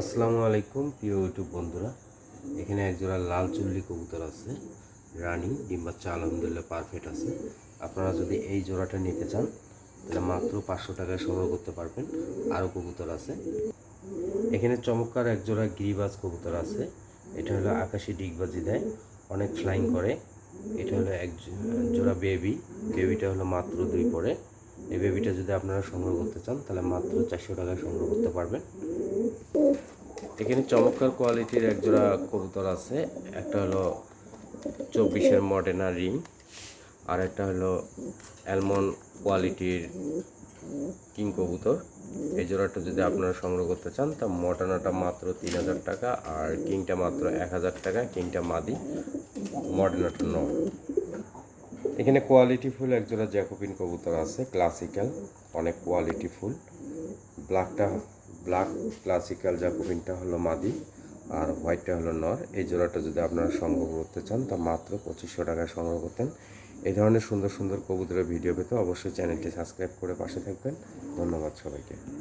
আসসালামু আলাইকুম, প্রিয় ইউটিউব বন্ধুরা। এখানে একজোড়া লাল চুল্লি কবুতর আছে, রানী, ডিম বাচ্চা আলহামদুলিল্লাহ পারফেক্ট আছে। আপনারা যদি এই জোড়াটা নিতে চান, তাহলে মাত্র পাঁচশো টাকায় সংগ্রহ করতে পারবেন। আরও কবুতর আছে। এখানে চমৎকার একজোড়া গিরিবাজ কবুতর আছে। এটা হলো আকাশি ডিগবাজি দেয়, অনেক ফ্লাইং করে। এটা হলো এক জোড়া বেবি বেবিটা হলো মাত্র দুই পরে। এই বেবিটা যদি আপনারা সংগ্রহ করতে চান, তাহলে মাত্র চারশো টাকায় সংগ্রহ করতে পারবেন। এখানে চমৎকার কোয়ালিটির একজোড়া কবুতর আছে। একটা হলো চব্বিশের মডেনা রিং আর একটা হলো অ্যালমন্ড কোয়ালিটির কিং কবুতর। এই জোড়াটা যদি আপনারা সংগ্রহ করতে চান, তা মডার্নাটা মাত্র তিন হাজার টাকা, আর কিংটা মাত্র এক হাজার টাকা, কিংটা মাদি মডার্নাটা ন এখানে কোয়ালিটি ফুল একজোড়া জ্যাকোপিন কবুতর আছে, ক্লাসিক্যাল, অনেক কোয়ালিটি ফুল। ব্ল্যাকটা ব্ল্যাক ক্লাসিক্যাল জ্যাকোপিনটা হলো মাদি আর হোয়াইটটা হলো নর। এই জোড়াটা যদি আপনারা সংগ্রহ করতে চান, তা মাত্র পঁচিশশো টাকায় সংগ্রহ করতেন। এই ধরনের সুন্দর সুন্দর কবুতরের ভিডিও পেতে অবশ্যই চ্যানেলটি সাবস্ক্রাইব করে পাশে থাকবেন। ধন্যবাদ সবাইকে।